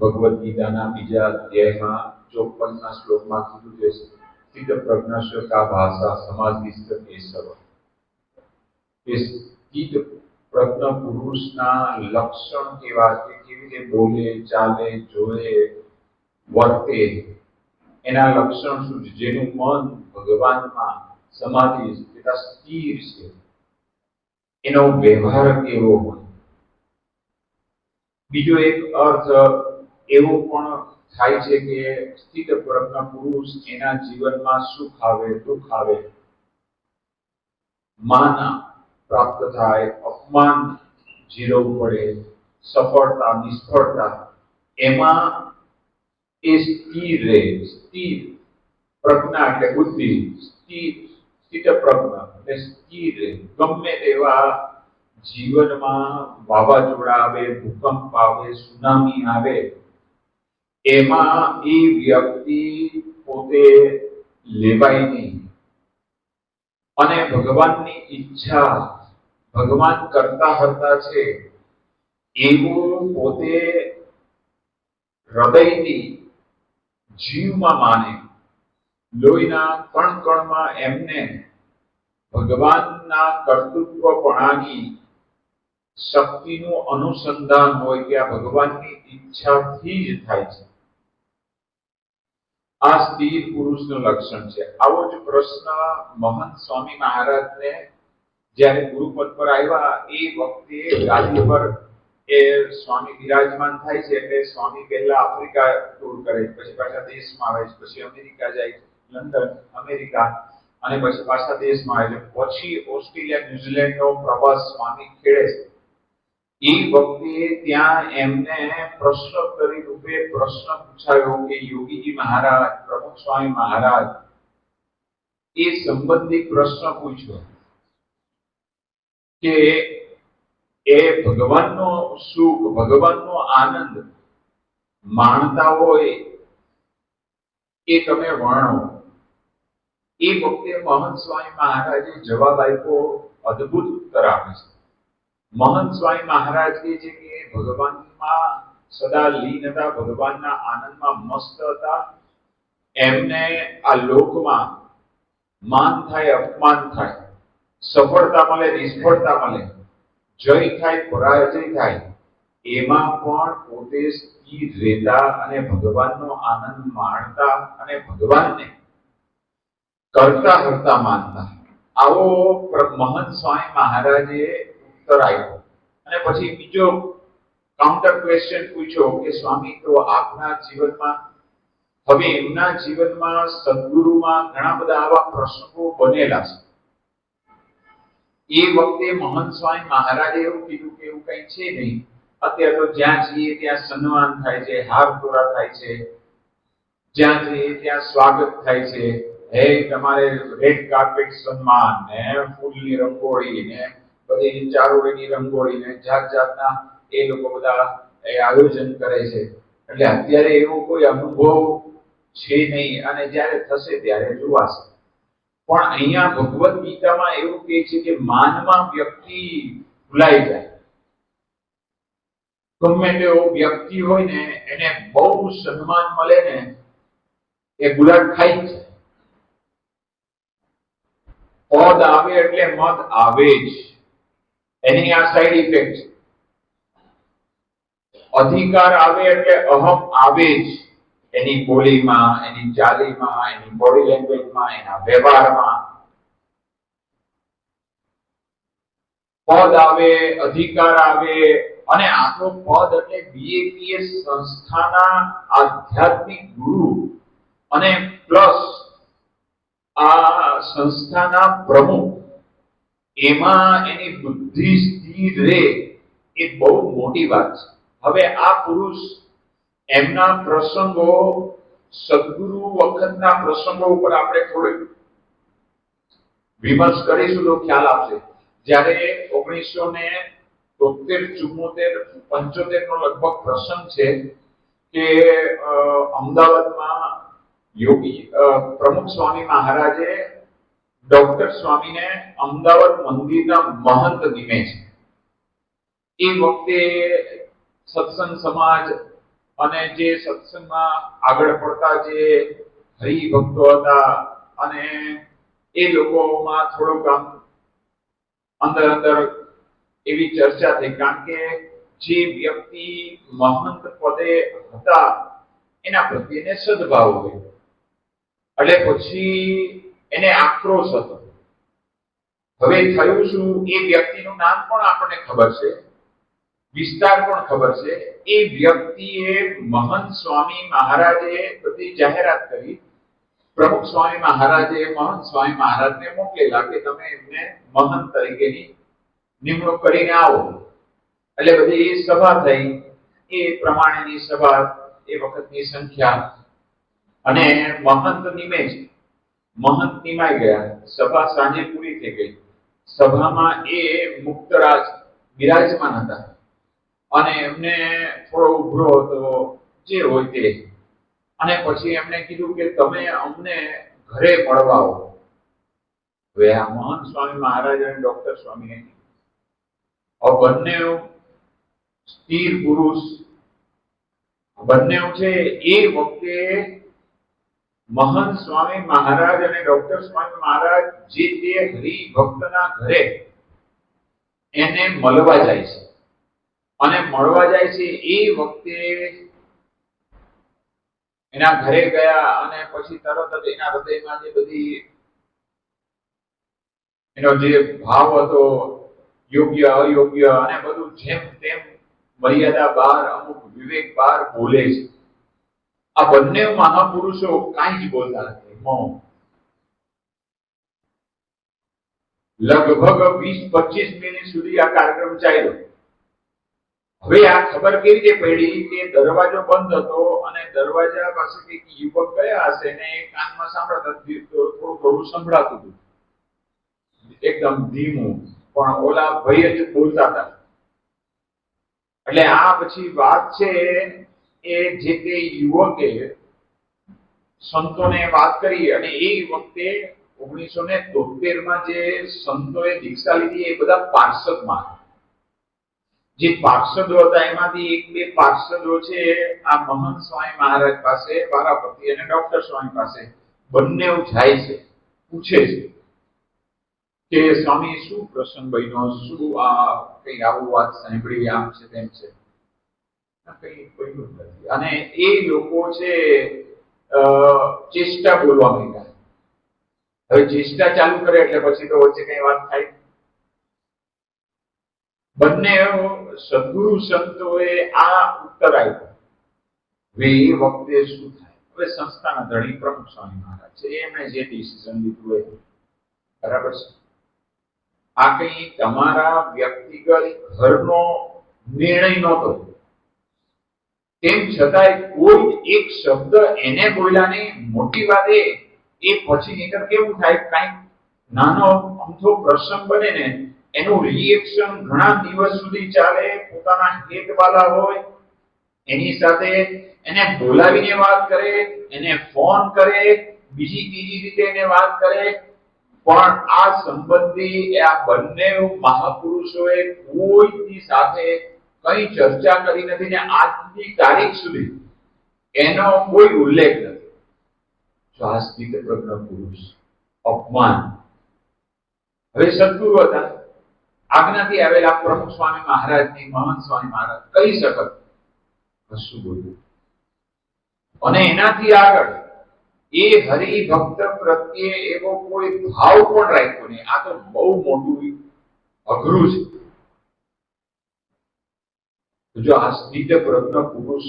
ભગવદ્ ગીતાના બીજા અધ્યાયમાં ચોપનના શ્લોકમાં કીધું છે સ્થિત પ્રજ્ઞસ્ય કા ભાષા સમાધિસ્થ કેશવ? કે સ્થિત પ્રજ્ઞ પુરુષના લક્ષણ કેવા છે, કેવી રીતે બોલે, ચાલે જોડે વર્તે, એના લક્ષણ શું છે? જેનું મન ભગવાનમાં સમાધિ તથા સ્થિર છે. એનો વ્યવહાર કેવો હોય? બીજો એક અર્થ એવો પણ થાય છે કે સ્થિત પ્રજ્ઞ પુરુષ એના જીવનમાં સુખ આવે, દુઃખ આવે. માન પ્રાપ્ત થાય, અપમાન ઝીલવું પડે, સફળતા, નિષ્ફળતા, એમાં એ સ્થિર રહે, સ્થિર પ્રજ્ઞા એટલે બુદ્ધિ, સ્થિર, સ્થિત પ્રજ્ઞા એટલે સ્થિર રહે. ગમે તેવા જીવનમાં વાવાઝોડા આવે, ભૂકંપ આવે, સુનામી આવે એમાં એ વ્યક્તિ પોતે લેવાય નહીં. અને ભગવાનની ઈચ્છા ભગવાન કરતા કરતા છે, એવું પોતે હૃદયની જીવમાં માને. લોહીના કણ કણમાં એમને ભગવાનના કર્તૃત્વપણાની શક્તિનું અનુસંધાન હોય કે આ ભગવાનની ઈચ્છાથી જ થાય છે. આ સ્થિર પુરુષનું લક્ષણ છે. આવો જ પ્રશ્ન મહંત સ્વામી મહારાજને જ્યારે ગુરુપદ પર આવ્યા, એ વખતે ગાદી પર એ સ્વામી બિરાજમાન થાય છે એટલે સ્વામી પહેલા આફ્રિકા ટૂર કરે પછી પાછા દેશમાં આવે છે. પછી અમેરિકા જાય લંડન, અમેરિકા અને પછી પાછા દેશમાં આવે છે. પછી ઓસ્ટ્રેલિયા, ન્યુઝીલેન્ડનો પ્રવાસ સ્વામી ખેડે છે. એ વખતે ત્યાં એમને પ્રશ્નોત્તરી રૂપે પ્રશ્ન પૂછાયો કે યોગીજી મહારાજ, પ્રમુખ સ્વામી મહારાજ, એ સંબંધિત પ્રશ્ન પૂછ્યો કે એ ભગવાનનો સુખ, ભગવાનનો આનંદ માણતા હોય એ તમે વર્ણો એ વખતે મહંત સ્વામી મહારાજે જવાબ આપ્યો, અદ્ભુત ઉત્તર આપે છે. મહંત સ્વામી મહારાજ કહે છે કે ભગવાનમાં સદા લીન હતા, ભગવાનના આનંદમાં મસ્ત હતા. એમને આ લોકમાં માન થાય, અપમાન થાય, સફળતા મળે, નિષ્ફળતા મળે, જય થાય, પરાજય થાય, એમાં પણ પોતે સ્થિર રહેતા અને ભગવાનનો આનંદ માણતા અને ભગવાનને કરતા કરતા માનતા. આવો મહંત સ્વામી મહારાજે આપ્યો અને પછી બીજો કાઉન્ટર ક્વેશ્ચન પૂછ્યો કે સ્વામી, તો આપના જીવનમાં, હવે એમના જીવનમાં સદગુરુમાં ઘણા બધા આવા પ્રસંગો બનેલા છે. એ વખતે મહંત સ્વામી મહારાજે એવું કીધું કે એવું કઈ છે નહીં. અત્યારે તો જ્યાં જઈએ ત્યાં સન્માન થાય છે, હાર તોરા થાય છે. જ્યાં જઈએ ત્યાં સ્વાગત થાય છે. હે, તમારે રેડ કાર્પેટ સન્માન, ને ફૂલની રંગોળી, ને બધી ચારોળીની રંગોળીને જાત જાતના એ લોકો બધા આયોજન કરે છે. એટલે અત્યારે એવો કોઈ અનુભવ છે નહીં અને જ્યારે થશે ત્યારે જોવાશે. પણ અહીંયા ભગવદ્ ગીતામાં એવું કહે છે કે માનમાં વ્યક્તિ ભૂલાઈ જાય. ગમે તેવો વ્યક્તિ હોય ને એને બહુ સન્માન મળે ને એ ગુલાટ ખાઈ જાય. પદ આવે એટલે મત આવે જ. એની આ સાઈડ ઇફેક્ટ અધિકાર આવે એટલે અહમ આવે જ. એની બોલીમાં, એની ચાલીમાં, એની બોડી લેંગ્વેજમાં એના વ્યવહારમાં. પદ આવે, અધિકાર આવે, અને આખો પદ એટલે બીએપીએસ સંસ્થાના આધ્યાત્મિક ગુરુ. અને પ્લસ આ સંસ્થાના પ્રમુખ. એમાં એની બુદ્ધિ સ્થિર રહે એ બહુ મોટી વાત છે. હવે આ પુરુષ એમના પ્રસંગો, સદગુરુ વખતના પ્રસંગો ઉપર આપણે થોડીક વિમર્શ કરીશું તો ખ્યાલ આવશે. જ્યારે ઓગણીસો ને તોતેર ચુમ્મોતેર, પંચોતેર નો લગભગ પ્રસંગ છે કે અમદાવાદમાં યોગી પ્રમુખ સ્વામી મહારાજે ડોક્ટર સ્વામીને અમદાવાદ મંદિરના મહંત નિમે છે. એ વખતે સત્સંગ સમાજ અને જે સત્સંગમાં આગળ પડતા જે હરિભક્તો હતા અને એ લોકોમાં થોડોક આમ અંદર અંદર એવી ચર્ચા થઈ. કારણ કે જે વ્યક્તિ મહંત પદે હતા એના પ્રત્યેને સદભાવ હોય. એટલે પછી એને આક્રોશ હતો. હવે થયું શું? એ વ્યક્તિનું નામ પણ આપણને ખબર છે. વિસ્તાર પણ ખબર છે. એ વ્યક્તિએ મહંત સ્વામી મહારાજે બધી જાહેરાત કરી. પ્રમુખ સ્વામી મહારાજે મહંત સ્વામી મહારાજને મોકલેલા કે તમે એમને મહંત તરીકેની નિમણૂક કરીને આવો. એટલે બધી એ સભા થઈ. એ પ્રમાણેની સભા, એ વખતની સંખ્યા. અને મહંત નિમે છે મહંત નિમાઈ ગયા. સભા સાંજે પૂરી થઈ ગઈ. સભામાં એ મુક્તરાજ બિરાજમાન હતા. અને એમને થોડો ઉભરો હતો, જે હોય તે. અને પછી એમને કીધું કે તમે અમને ઘરે મળવા આવો. હવે મહંત સ્વામી મહારાજ અને ડોક્ટર સ્વામી બંને સ્થિર પુરુષ બંને છે એ વખતે મહંત સ્વામી મહારાજ અને ડોક્ટર સ્વામી મહારાજ જે તે હરિભક્તના ઘરે એને મળવા જાય છે. અને મળવા જાય છે એ વખતે એના ઘરે ગયા અને પછી તરત જ એના હૃદયમાં જે બધી એનો જે ભાવ હતો, યોગ્ય, અયોગ્ય અને બધું જેમ તેમ મર્યાદા બાર, અમુક વિવેક બાર બોલે છે. આ બંને મહાપુરુષો કાંઈ જ બોલતા નથી. લગભગ વીસ પચીસ મિનિટ સુધી આ કાર્યક્રમ ચાલ્યો. હવે આ ખબર કેવી રીતે પડી કે દરવાજો બંધ હતો અને દરવાજા પાસે એક યુવક ગયા હશે ને કાનમાં સાંભળતા થોડું થોડું સંભળાતું હતું. એકદમ ધીમું, પણ ઓલા ભાઈ જ બોલતા હતા. એટલે આ પછી વાત છે એ જે તે યુવકે સંતોને વાત કરી અને એ વખતે ઓગણીસો ને માં જે સંતોએ દીક્ષા લીધી એ બધા પાર્ષદમાં. જે પાર્ષદો હતા એમાંથી એક બે પાર્ષદો છે, આ મહંત સ્વામી મહારાજ પાસે વારાપતિ અને ડોક્ટર સ્વામી પાસે. બંને જાય છે, પૂછે છે કે, સ્વામી, શું પ્રસંગ બન્યો? શું આ કઈ આવું વાત સાંભળી આમ છે તેમ છે? અને એ લોકો છે ચેષ્ટા બોલવા માંડ્યા. હવે ચેષ્ટા ચાલુ કરે એટલે પછી તો વચ્ચે કઈ વાત થાય. બંને સદગુરુ સંતોએ આ ઉત્તર આપ્યો. હવે એ વખતે શું થાય? હવે સંસ્થાના ધણી પ્રમુખ સ્વામી મહારાજ છે, એમણે જે ડિસિઝન લીધું એ. બરાબર છે? આ કઈ તમારા વ્યક્તિગત ઘરનો નિર્ણય નહોતો. તેમ છતાંય કોઈ એક શબ્દ એને બોલ્યાની મોટી વાત એ પછી નીકળ કેવું થાય? કંઈક નાનો અમથો પ્રસંગ બને ને એનું રિએક્શન ઘણા દિવસ સુધી ચાલે, પોતાના હેતવાલા હોય, એની સાથે એને બોલાવીને વાત કરે, એને ફોન કરે, બીજી ત્રીજી રીતે એને વાત કરે. પણ આ સંબંધી, આ બંને મહાપુરુષોએ કોઈની સાથે કઈ ચર્ચા કરી નથી ને આજની તારીખ સુધી એનો કોઈ ઉલ્લેખ નથી. સ્વાસ્તિક પ્રજ્ઞ પુરુષ, અપમાન. હવે સદગુરુ હતા. આજ્ઞાથી આવેલા પ્રમુખ સ્વામી મહારાજની, મહંત સ્વામી મહારાજ કહી શકત કશું બોલ્યું. અને એનાથી આગળ એ હરિભક્ત પ્રત્યે એવો કોઈ ભાવ પણ રાખ્યો નહીં. આ તો બહુ મોટું અઘરું છે. જો આ સ્થિત પ્રજ્ઞ પુરુષ